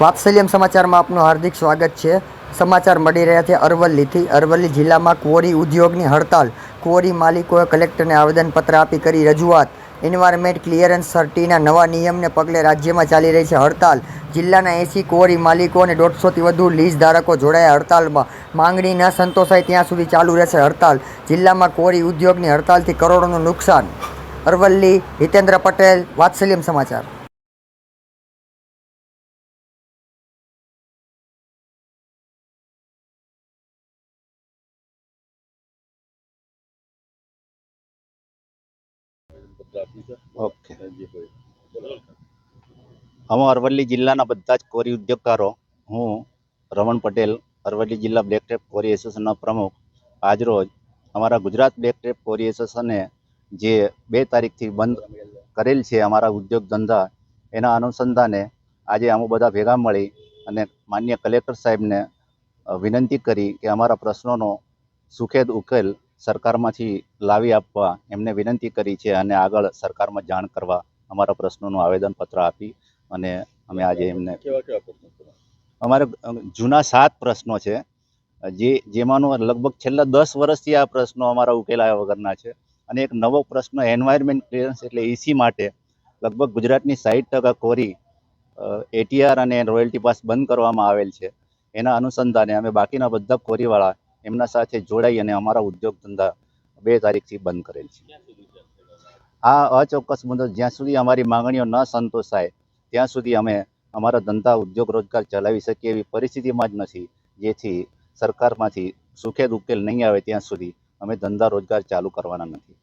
વાત્સલ્યમ સમાચારમાં આપનું હાર્દિક સ્વાગત છે. સમાચાર મળી રહ્યા છે અરવલ્લીથી. અરવલ્લી જિલ્લામાં કોરી ઉદ્યોગની હડતાલ. કોરી માલિકોએ કલેક્ટરને આવેદનપત્ર આપી કરી રજૂઆત. એન્વાયરમેન્ટ ક્લિયરન્સ સર્ટીના નવા નિયમને પગલે રાજ્યમાં ચાલી રહી છે હડતાલ. જિલ્લાના એંસી કોરી માલિકો અને દોઢસોથી વધુ લીઝ ધારકો જોડાયા હડતાલમાં. માંગણી ન સંતોષાય ત્યાં સુધી ચાલુ રહેશે હડતાલ. જિલ્લામાં કોરી ઉદ્યોગની હડતાલથી કરોડોનું નુકસાન. અરવલ્લી હિતેન્દ્ર પટેલ વાત્સલ્યમ સમાચાર. ઓકે. હું અરવલ્લી જિલ્લાના બધા જ કોરી ઉદ્યોગકારો હું રમણ પટેલ અરવલ્લી જિલ્લા બ્લેક ટેપ કોરી એસોસિએશનના પ્રમુખ આજરોજ અમારા ગુજરાત બ્લેક ટેપ કોરી એસોસિએશને જે બે તારીખથી બંધ કરેલ છે અમારા ઉદ્યોગ ધંધા એના અનુસંધાને આજે અમે બધા ભેગા મળી અને માન્ય કલેક્ટર સાહેબને વિનંતી કરી કે અમારા પ્રશ્નોનો સુખેદ ઉકેલ સરકારમાંથી લાવી આપવા એમને વિનંતી કરી છે અને આગળ સરકારમાં જાણ કરવા અમારા પ્રશ્નોનું આવેદનપત્ર આપી અને અમે આજે એમને અમારે જૂના સાત પ્રશ્નો છે. જે જેમાંનો લગભગ છેલ્લા દસ વર્ષથી આ પ્રશ્નો અમારા ઉકેલાયા વગરના છે. અને એક નવો પ્રશ્ન એન્વાયરમેન્ટ ક્લિયરન્સ એટલે એસી માટે લગભગ ગુજરાતની સાહીઠ ટકા કોરી એટીઆર અને રોયલ્ટી પાસ બંધ કરવામાં આવેલ છે. એના અનુસંધાને અમે બાકીના બધા કોરીવાળા એમના સાથે જોડાઈ અને અમારા ઉદ્યોગ ધંધા બે તારીખથી બંધ કરેલ છે. આ અચોક્કસ મુદ્દો જ્યાં સુધી અમારી માંગણીઓ ન સંતોષાય, ત્યાં સુધી અમે અમારા ધંધા ઉદ્યોગ રોજગાર ચલાવી શકીએ એવી પરિસ્થિતિમાં જ નથી, જેથી સરકારમાંથી સુખેદ ઉકેલ નહીં આવે ત્યાં સુધી અમે ધંધા રોજગાર ચાલુ કરવાના નથી.